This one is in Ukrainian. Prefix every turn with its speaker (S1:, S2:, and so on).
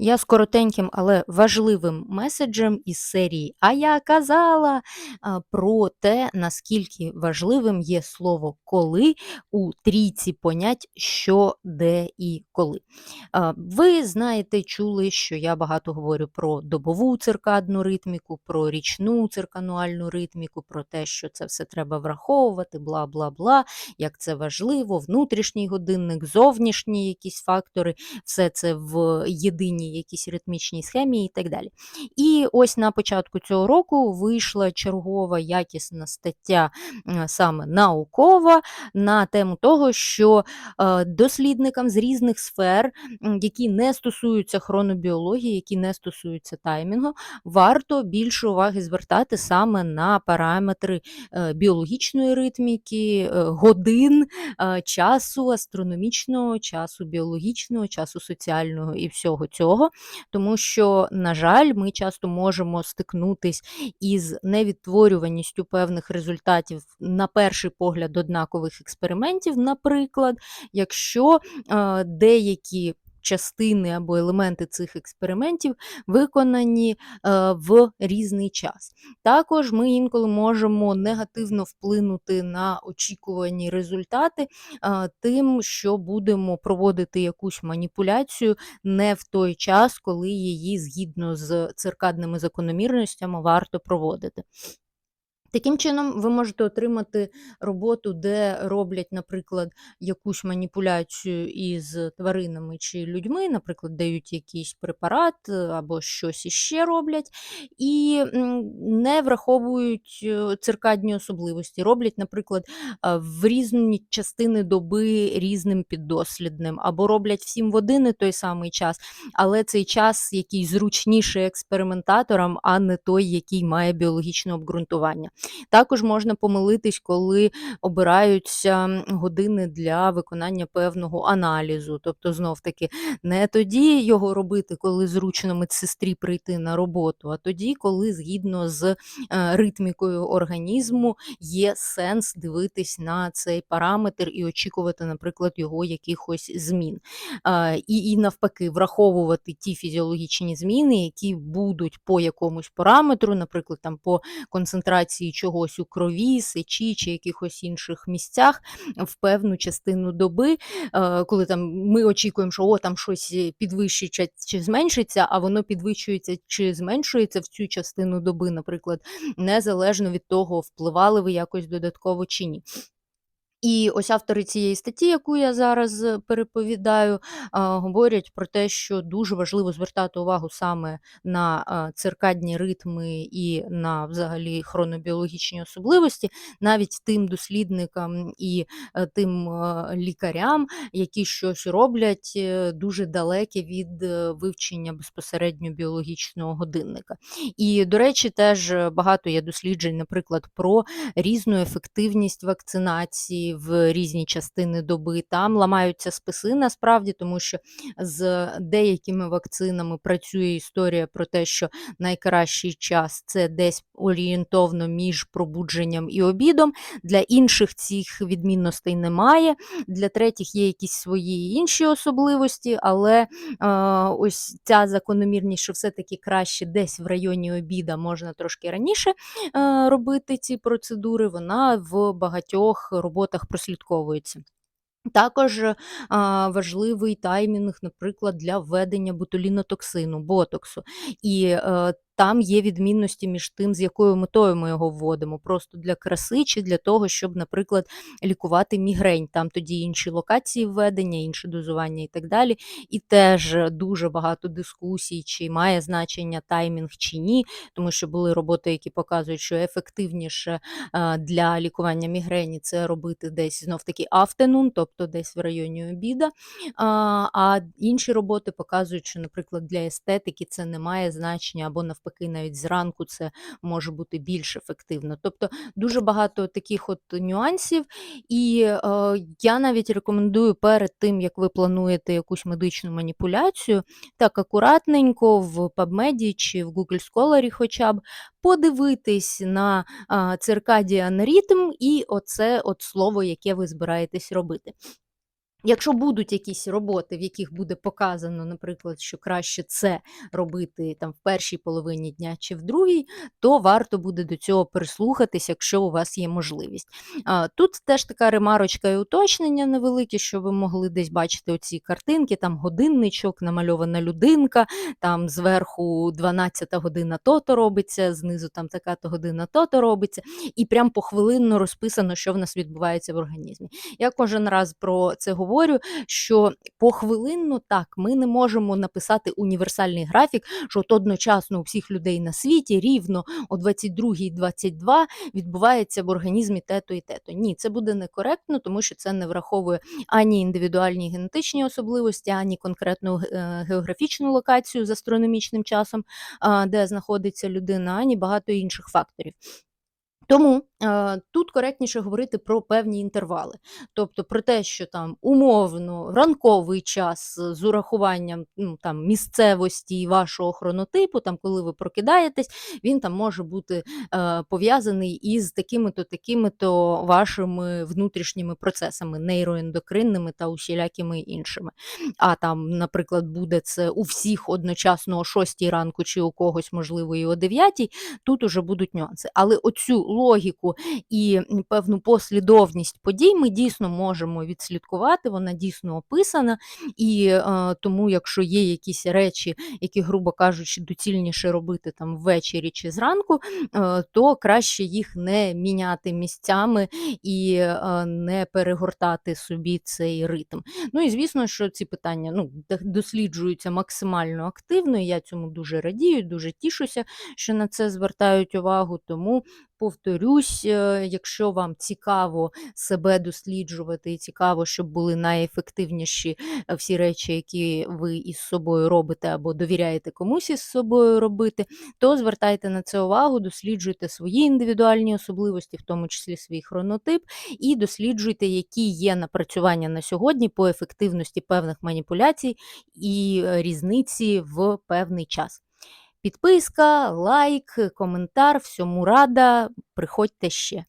S1: Я з коротеньким, але важливим меседжем із серії "А я казала" про те, наскільки важливим є слово "коли" у трійці понять що, де і коли. Ви знаєте, чули, що я багато говорю про добову циркадну ритміку, про річну циркануальну ритміку, про те, що це все треба враховувати, бла бла бла, як це важливо, внутрішній годинник, зовнішні якісь фактори, все це в єдиній якійсь ритмічній схемі і так далі. І ось на початку цього року вийшла чергова якісна стаття саме наукова на тему того, що е, дослідникам з різних сфер, які не стосуються хронобіології, які не стосуються таймінгу, варто більше уваги звертати саме на параметри е, біологічної ритміки, е, годин, часу, астрономічного часу, біологічного, часу соціального і всього цього тому що, на жаль, ми часто можемо стикнутись із невідтворюваністю певних результатів, на перший погляд, однакових експериментів. Наприклад, якщо е, деякі частини або елементи цих експериментів виконані е, в різний час. Також ми інколи можемо негативно вплинути на очікувані результати е, тим, що будемо проводити якусь маніпуляцію не в той час, коли її згідно з циркадними закономірностями варто проводити. Таким чином, ви можете отримати роботу, де роблять, наприклад, якусь маніпуляцію із тваринами чи людьми, наприклад, дають якийсь препарат е, або щось іще роблять, і не враховують е, циркадні особливості. Роблять, наприклад, е, в різні частини доби різним піддослідним, або роблять всім в один і той самий час, але цей час, який зручніший експериментаторам, а не той, який має біологічне обґрунтування. Також можна помилитись, коли обираються години для виконання певного аналізу. Тобто, знов-таки, не тоді його робити, коли зручно медсестрі прийти на роботу, а тоді, коли згідно з е, ритмікою організму є сенс дивитись на цей параметр і очікувати, наприклад, його якихось змін. І, і навпаки, враховувати ті фізіологічні зміни, які будуть по якомусь параметру, наприклад, там по концентрації чогось у крові, сечі чи якихось інших місцях в певну частину доби, е, коли там ми очікуємо, що о, там щось підвищиться чи зменшиться, а воно підвищується чи зменшується в цю частину доби, наприклад, незалежно від того, впливали ви якось додатково чи ні. І ось автори цієї статті, яку я зараз е, переповідаю, говорять про те, що дуже важливо звертати увагу саме на циркадні ритми і на взагалі хронобіологічні особливості, навіть тим дослідникам і е, тим е, лікарям, які щось роблять дуже далеке від вивчення безпосередньо біологічного годинника. І, до речі, теж багато є досліджень, наприклад, про різну ефективність вакцинації в різні частини доби. Там ламаються списи насправді, тому що з деякими вакцинами працює історія про те, що найкращий час це десь орієнтовно між пробудженням і обідом. Для інших цих відмінностей немає. Для третіх є якісь свої інші особливості, але е, ось ця закономірність, що все-таки краще десь в районі обіда можна трошки раніше е, робити ці процедури, вона в багатьох роботах роботах прослідковується. Також а, важливий таймінг, наприклад, для введення ботулінотоксину, ботоксу. І е, там є відмінності між тим, з якою метою ми його вводимо, просто для краси чи для того, щоб, наприклад, лікувати мігрень. Там тоді інші локації введення, інше дозування і так далі. І теж дуже багато дискусій, чи має значення таймінг чи ні, тому що були роботи, які показують, що ефективніше для лікування мігрені це робити десь знов-таки афтенун, тобто десь в районі обіда. А інші роботи показують, що, наприклад, для естетики це не має значення або навпаки навпаки, навіть зранку це може бути більш ефективно. Тобто дуже багато таких от нюансів, і е, я навіть рекомендую перед тим, як ви плануєте якусь медичну маніпуляцію, так акуратненько в PubMed чи в Google Scholar хоча б подивитись на циркадіан ритм і оце от слово, яке ви збираєтесь робити. Якщо будуть якісь роботи, в яких буде показано, наприклад, що краще це робити там в першій половині дня чи в другій, то варто буде до цього прислухатись, якщо у вас є можливість. Тут теж така ремарочка і уточнення невелике, що ви могли десь бачити оці картинки, там годинничок, намальована людинка, там зверху 12-та година то-то робиться, знизу там така-то година то-то робиться, і прям похвилинно розписано, що в нас відбувається в організмі. Я кожен раз про це говорю, що похвилинно так ми не можемо написати універсальний графік, що от одночасно у всіх людей на світі рівно о 22.22 відбувається в організмі те-то і те-то. Ні, це буде некоректно, тому що це не враховує ані індивідуальні генетичні особливості, ані конкретну е, географічну локацію з астрономічним часом, де знаходиться людина, ані багато інших факторів. Тому е, тут коректніше говорити про певні інтервали, тобто про те, що там умовно ранковий час з урахуванням ну, там, місцевості вашого хронотипу, там, коли ви прокидаєтесь, він там може бути е, пов'язаний із такими-то, такими-то вашими внутрішніми процесами, нейроендокринними та усілякими іншими. А там, наприклад, буде це у всіх одночасно о 6 ранку, чи у когось, можливо, і о 9, тут уже будуть нюанси. Але оцю логіку і певну послідовність подій ми дійсно можемо відслідкувати, вона дійсно описана, і е, тому, якщо є якісь речі, які, грубо кажучи, доцільніше робити там ввечері чи зранку, е, то краще їх не міняти місцями і е, не перегортати собі цей ритм. Ну і звісно, що ці питання ну, досліджуються максимально активно. і Я цьому дуже радію, дуже тішуся, що на це звертають увагу. Тому повторюсь, е, якщо вам цікаво себе досліджувати, і цікаво, щоб були найефективніші е, всі речі, які ви із собою робите, або довіряєте комусь із собою робити, то звертайте на це увагу, досліджуйте свої індивідуальні особливості, в тому числі свій хронотип, і досліджуйте, які є напрацювання на сьогодні по ефективності певних маніпуляцій і різниці в певний час. Підписка, лайк, коментар, всьому рада. Приходьте ще.